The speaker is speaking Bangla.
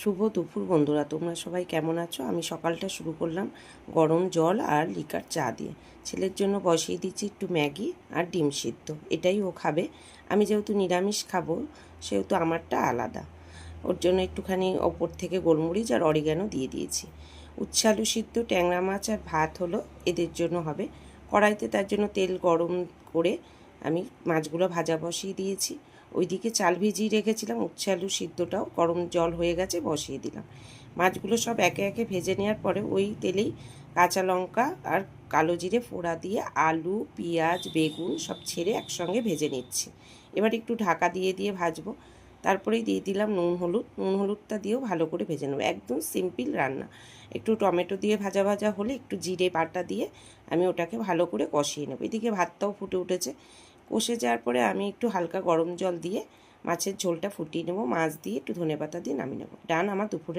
শুভ দুপুর বন্ধুরা, তোমরা সবাই কেমন আছো? আমি সকালটা শুরু করলাম গরম জল আর লিকার চা দিয়ে। ছেলের জন্য বসিয়ে দিচ্ছি একটু ম্যাগি আর ডিম সিদ্ধ, এটাই ও খাবে। আমি যেহেতু নিরামিষ খাব, সেহেতু আমারটা আলাদা। ওর জন্য একটুখানি ওপর থেকে গোলমরিচ আর অরিগ্যানো দিয়ে দিয়েছি। উচ্ছালু সিদ্ধ, ট্যাংরা মাছ আর ভাত হলো, এদের জন্য হবে। কড়াইতে তার জন্য তেল গরম করে আমি মাছগুলো ভাজা বসিয়ে দিয়েছি। ওইদিকে চাল ভিজিয়ে রেখেছিলাম, উচ্ছে আলু সিদ্ধটাও গরম জল হয়ে গেছে, বসিয়ে দিলাম। মাছগুলো সব একে একে ভেজে নেওয়ার পরে ওই তেলেই কাঁচা লঙ্কা আর কালো জিরে ফোড়া দিয়ে আলু, পেঁয়াজ, বেগুন সব ছেড়ে একসঙ্গে ভেজে নিচ্ছি। এবার একটু ঢাকা দিয়ে দিয়ে ভাজবো। তারপরেই দিয়ে দিলাম নুন, হলুদ। নুন, হলুদটা দিয়েও ভালো করে ভেজে নেব। একদম সিম্পল রান্না। একটু টমেটো দিয়ে ভাজা ভাজা হলে একটু জিরে বাটা দিয়ে আমি ওটাকে ভালো করে কষিয়ে নেব। এদিকে ভাতটাও ফুটে উঠেছে। কষে যাওয়ার পরে আমি একটু হালকা গরম জল দিয়ে মাছের ঝোলটা ফুটিয়ে নেব। মাছ দিয়ে একটু ধনে পাতা দিয়ে নামিয়ে নেব। ডান আমার দুপুরে